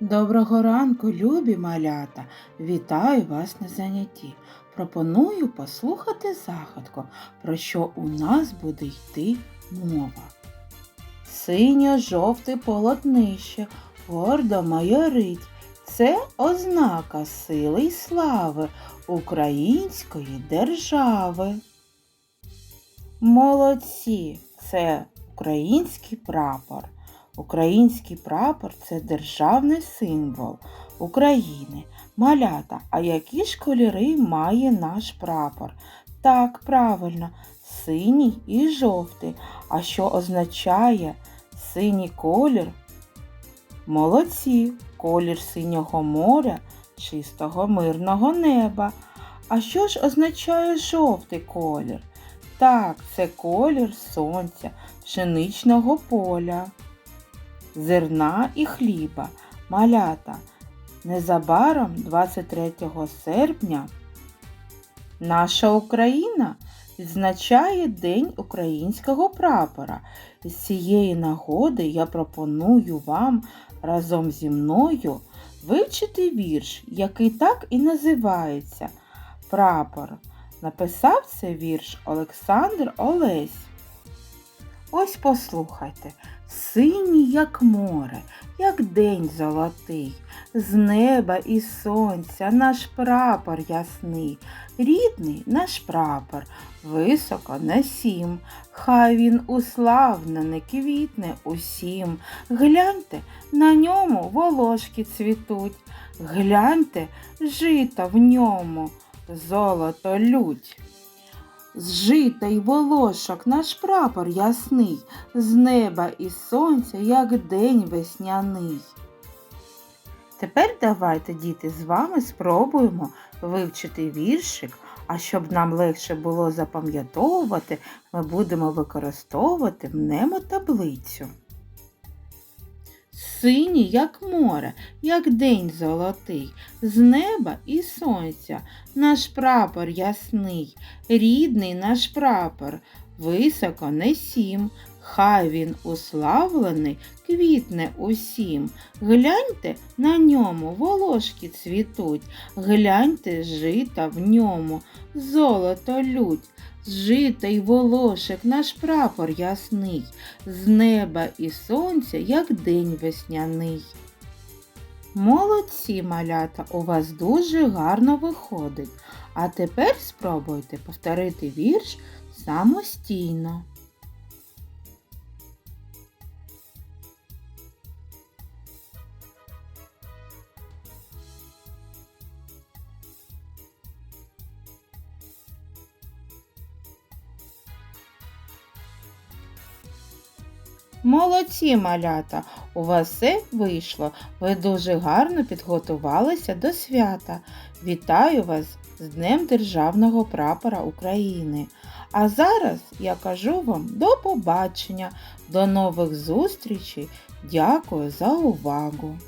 Доброго ранку, любі малята! Вітаю вас на занятті. Пропоную послухати загадку, про що у нас буде йти мова. Синьо-жовте полотнище гордо майорить. Це ознака сили й слави української держави. Молодці! Це український прапор. Український прапор це державний символ України. Малята, а які ж кольори має наш прапор? Так, правильно, синій і жовтий. А що означає синій колір? Молодці, колір синього моря, чистого мирного неба. А що ж означає жовтий колір? Так, це колір сонця, пшеничного поля зерна і хліба. Малята. Незабаром 23 серпня наша Україна відзначає День українського прапора. З цієї нагоди я пропоную вам разом зі мною вивчити вірш, який так і називається Прапор. Написав цей вірш Олександр Олесь. Ось послухайте, синій, як море, як день золотий, з неба і сонця наш прапор ясний, рідний наш прапор, високо на сім, хай він уславно не квітне усім. Гляньте, на ньому волошки цвітуть, гляньте, жито в ньому, золото лють. З жита й волошок наш прапор ясний, з неба і сонця, як день весняний. Тепер давайте, діти, з вами спробуємо вивчити віршик, а щоб нам легше було запам'ятовувати, ми будемо використовувати мнемотаблицю. Синій, як море, як день золотий, з неба і сонця, наш прапор ясний, рідний наш прапор, високо несім, хай він уславлений, квітне усім. Гляньте, на ньому волошки цвітуть, гляньте жита в ньому, золото лють. Жита й волошек наш прапор ясний, з неба і сонця, як день весняний. Молодці малята, у вас дуже гарно виходить. А тепер спробуйте повторити вірш самостійно. Молодці малята! У вас все вийшло. Ви дуже гарно підготувалися до свята. Вітаю вас з Днем Державного прапора України. А зараз я кажу вам до побачення, до нових зустрічей. Дякую за увагу!